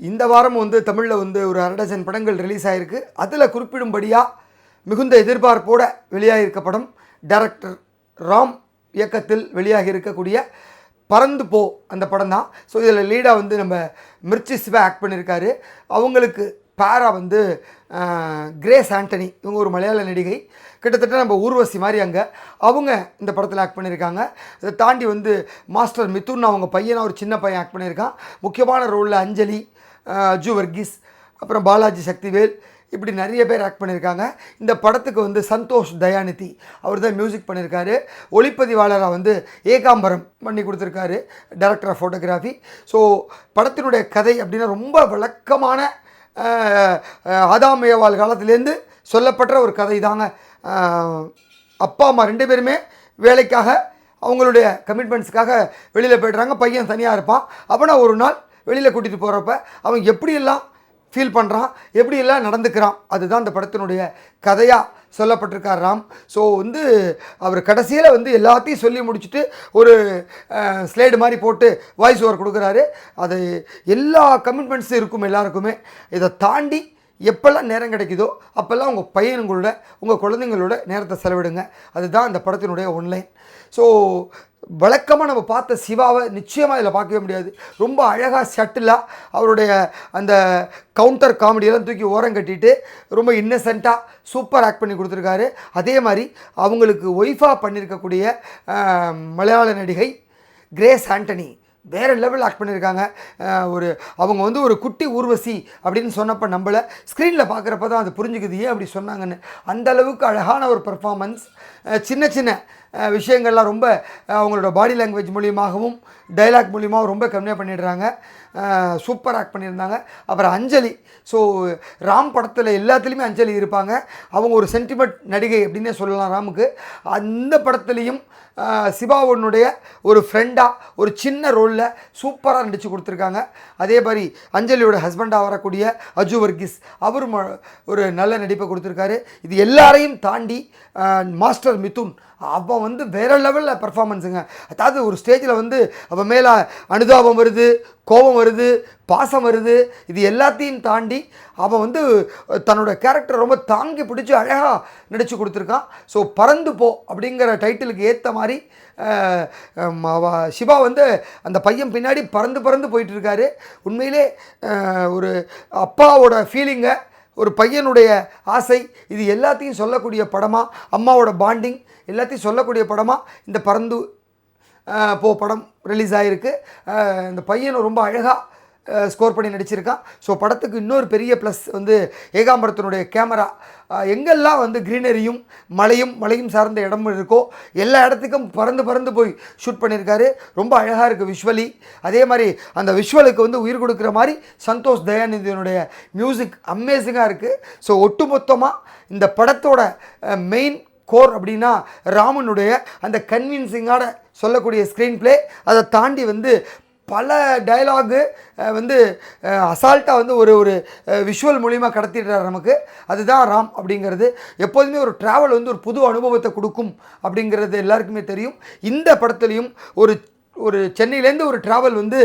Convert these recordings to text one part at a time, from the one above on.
இந்த வாரம் வந்து தமிழில் வந்து ஒரு அரை படங்கள் ரிலீஸ் ஆகிருக்கு அதில் குறிப்பிடும்படியாக மிகுந்த எதிர்பார்ப்போட வெளியாகியிருக்க படம் டைரக்டர் ராம் இயக்கத்தில் வெளியாகி இருக்கக்கூடிய பறந்து போ அந்த படம் தான் ஸோ இதில் லீடாக வந்து நம்ம மிர்ச்சி சிவா ஆக்ட் பண்ணியிருக்காரு அவங்களுக்கு பேரா வந்து கிரேஸ் ஆண்டனி இவங்க ஒரு மலையாள நடிகை. கிட்டத்தட்ட நம்ம ஊர்வசி மாதிரி அங்கே. அவங்க இந்த படத்தில் ஆக்ட் பண்ணியிருக்காங்க இதை தாண்டி வந்து மாஸ்டர் மிதுன் அவங்க பையனாக ஒரு சின்ன பையன் ஆக்ட் பண்ணியிருக்கான் முக்கியமான ரோலில் அஞ்சலி அஜு வர்கீஸ் அப்புறம் பாலாஜி சக்திவேல் இப்படி நிறைய பேர் ஆக்ட் பண்ணியிருக்காங்க. இந்த படத்துக்கு வந்து சந்தோஷ் தயாநிதி அவர் தான் மியூசிக் பண்ணியிருக்காரு. ஒளிப்பதிவாளராக வந்து ஏகாம்பரம் பண்ணி கொடுத்துருக்காரு டைரக்டர் ஆஃப் ஃபோட்டோகிராஃபி ஸோ படத்தினுடைய கதை அப்படின்னா ரொம்ப வழக்கமான ஆஹ், காலத்திலேருந்து சொல்லப்பட்ட ஒரு கதை தாங்க அப்பா அம்மா ரெண்டு பேருமே வேலைக்காக அவங்களுடைய கமிட்மெண்ட்ஸுக்காக வெளியில் போய்ட்றாங்க. பையன் தனியாக இருப்பான். அப்போனா ஒரு நாள் வெளியில் கூட்டிகிட்டு போகிறப்ப அவன் எப்படியெல்லாம் ஃபீல் பண்ணுறான் எப்படியெல்லாம் நடந்துக்கிறான் அதுதான் அந்த படத்தினுடைய கதையாக சொல்லப்பட்டிருக்கார் ராம். ஸோ வந்து அவர் கடைசியில் வந்து எல்லாத்தையும் சொல்லி முடிச்சுட்டு ஒரு ஸ்லைடு மாதிரி போட்டு வாய்ஸ் ஓவர் கொடுக்குறாரு. அது எல்லா கமிட்மெண்ட்ஸும் இருக்கும் எல்லாருக்குமே. இதை தாண்டி எப்போல்லாம் நேரம் கிடைக்குதோ அப்போல்லாம் உங்கள் பையனுங்களோட உங்கள் குழந்தைங்களோட நேரத்தை செலவிடுங்க. அதுதான் அந்த படத்தினுடைய ஒன்லைன் ஸோ வழக்கமாக நம்ம பார்த்த சிவாவை நிச்சயமாக இதில் பார்க்கவே முடியாது. ரொம்ப அழகாக சட்டிலாக அவருடைய அந்த கவுண்டர் காமெடியெல்லாம் தூக்கி ஓரம் கட்டிட்டு ரொம்ப இன்னசென்ட்டாக சூப்பர் ஆக்ட் பண்ணி கொடுத்துருக்காரு. அதே மாதிரி அவங்களுக்கு ஒய்ஃபாக பண்ணியிருக்கக்கூடிய மலையாள நடிகை கிரேஸ் ஆண்டனி. வேறு லெவல் ஆக்ட் பண்ணியிருக்காங்க ஒரு அவங்க வந்து ஒரு குட்டி ஊர்வசி அப்படின்னு சொன்னப்போ நம்மளை ஸ்க்ரீனில் பார்க்குறப்ப தான் அது புரிஞ்சுக்குது. ஏன் அப்படி சொன்னாங்கன்னு. அந்த அளவுக்கு அழகான ஒரு பெர்ஃபார்மன்ஸ் சின்ன சின்ன விஷயங்கள்லாம் ரொம்ப அவங்களோட பாடி லாங்குவேஜ் மூலியமாகவும் டைலாக் மூலியமாகவும் ரொம்ப கம்மியாக பண்ணிடுறாங்க. சூப்பர் ஆக்ட் பண்ணியிருந்தாங்க. அப்புறம் அஞ்சலி. ஸோ ராம் படத்தில் எல்லாத்துலேயுமே அஞ்சலி இருப்பாங்க. அவங்க ஒரு சென்டிமெண்ட் நடிகை அப்படின்னே சொல்லலாம் ராமுக்கு. அந்த படத்துலேயும் ஆஹ் சிவாவுனுடைய ஒரு ஃப்ரெண்டாக ஒரு சின்ன ரோலில் சூப்பராக நடித்து கொடுத்துருக்காங்க. அதே மாதிரி அஞ்சலியோட ஹஸ்பண்டாக வரக்கூடிய அஜு வர்கிஸ் அவரும் ஒரு நல்ல நடிப்பை கொடுத்துருக்காரு. இது எல்லாரையும் தாண்டி மாஸ்டர் மிதுன் அவன் வந்து வேற லெவலில் பெர்ஃபார்மன்ஸுங்க அதாவது ஒரு ஸ்டேஜில் வந்து அவன் மேலே அனுதாபம் வருது கோபம் வருது பாசம் வருது. இது எல்லாத்தையும் தாண்டி அவன் வந்து தன்னோட கேரக்டர் ரொம்ப தாங்கி பிடிச்சி அழகாக நடித்து கொடுத்துருக்கான். ஸோ பறந்து போ அப்படிங்கிற டைட்டிலுக்கு ஏற்ற மாதிரி சிவா வந்து அந்த பையன் பின்னாடி பறந்து பறந்து போயிட்டுருக்காரு உண்மையிலே ஒரு அப்பாவோட ஃபீலிங்கை ஒரு பையனுடைய ஆசை இது எல்லாத்தையும் சொல்லக்கூடிய படமாக அம்மாவோட பாண்டிங் எல்லாத்தையும் சொல்லக்கூடிய படமாக இந்த பறந்து போ படம் ரிலீஸ் ஆகிருக்கு இந்த பையனும் ரொம்ப அழகாக ஸ்கோர் பண்ணி நடிச்சிருக்கான் ஸோ படத்துக்கு இன்னொரு பெரிய ப்ளஸ் வந்து ஏகாம்பரத்தினுடைய கேமரா எங்கெல்லாம் வந்து க்ரீனரியும் மலையும் மலையும் சார்ந்த இடமும் இருக்கோ எல்லா இடத்துக்கும் பறந்து பறந்து போய் ஷூட் பண்ணியிருக்காரு ரொம்ப அழகாக இருக்குது விஷுவலி அதே மாதிரி அந்த விஷுவலுக்கு வந்து உயிர் கொடுக்குற மாதிரி சந்தோஷ் தயாநிதியினுடைய மியூசிக் அமேசிங்காக இருக்குது ஸோ ஒட்டுமொத்தமாக இந்த படத்தோட மெயின் கோர் அப்படின்னா ராமனுடைய அந்த கன்வின்சிங்கான சொல்லக்கூடிய ஸ்க்ரீன் பிளே அதை தாண்டி வந்து பல டைலாகு வந்து அசால்ட்டாக வந்து ஒரு ஒரு விஷுவல் மூலிமா கடத்திடுறார் நமக்கு. அதுதான் ராம் அப்படிங்கிறது. எப்போதுமே ஒரு ட்ராவல் வந்து ஒரு புது அனுபவத்தை கொடுக்கும் அப்படிங்கிறது எல்லாருக்குமே தெரியும். இந்த படத்துலையும் ஒரு ஒரு சென்னையிலேருந்து ஒரு ட்ராவல் வந்து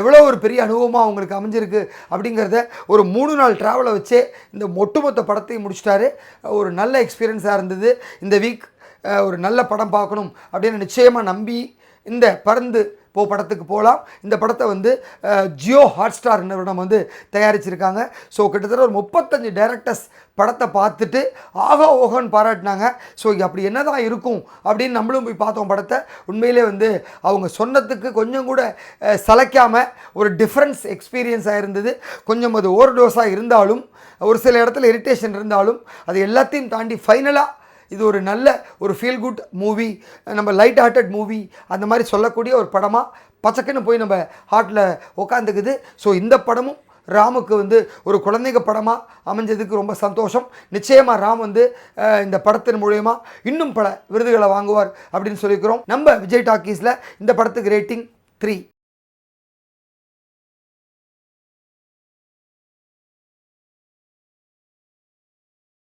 இவ்வளோ எவ்வளோ ஒரு பெரிய அனுபவமாக அவங்களுக்கு அமைஞ்சிருக்கு அப்படிங்கிறத ஒரு மூணு நாள் ட்ராவலை வச்சே இந்த ஒட்டுமொத்த படத்தையும் முடிச்சிட்டாரு. ஒரு நல்ல எக்ஸ்பீரியன்ஸாக இருந்தது. இந்த வீக் ஒரு நல்ல படம் பார்க்கணும் அப்படின்னு நிச்சயமாக நம்பி இந்த பறந்து போ படத்துக்கு போகலாம். இந்த படத்தை வந்து ஜியோ ஜியோ ஹாட்ஸ்டார் நிறுவனம் வந்து தயாரிச்சிருக்காங்க. ஸோ கிட்டத்தட்ட ஒரு முப்பத்தஞ்சு டைரக்டர்ஸ் படத்தை பார்த்துட்டு ஆகா ஓகோன்னு பாராட்டினாங்க. ஸோ அப்படி என்ன தான் இருக்கும் அப்படின்னு நம்மளும் போய் பார்த்தோம் படத்தை. உண்மையிலே வந்து அவங்க சொன்னதுக்கு கொஞ்சம் கூட சலைக்காமல் ஒரு டிஃப்ரென்ஸ் எக்ஸ்பீரியன்ஸாக இருந்தது. கொஞ்சம் அது ஓவர் டோஸாக இருந்தாலும் ஒரு சில இடத்துல இரிட்டேஷன் இருந்தாலும் அது எல்லாத்தையும் தாண்டி ஃபைனலாக இது ஒரு நல்ல ஒரு ஃபீல் குட் மூவி நம்ம லைட் ஹார்ட்டட் மூவி அந்த மாதிரி சொல்லக்கூடிய ஒரு படமாக பச்சக்குன்னு போய் நம்ம ஹார்ட்டில் உக்காந்துக்குது. ஸோ இந்த படமும் ராமுக்கு வந்து ஒரு குழந்தைங்க படமாக அமைஞ்சதுக்கு ரொம்ப சந்தோஷம். நிச்சயமாக ராம் வந்து இந்த படத்தின் மூலயமா இன்னும் பல விருதுகளை வாங்குவார் அப்படின்னு சொல்லிக்கிறோம் நம்ம விஜய் டாக்கீஸில் இந்த படத்துக்கு ரேட்டிங் த்ரீ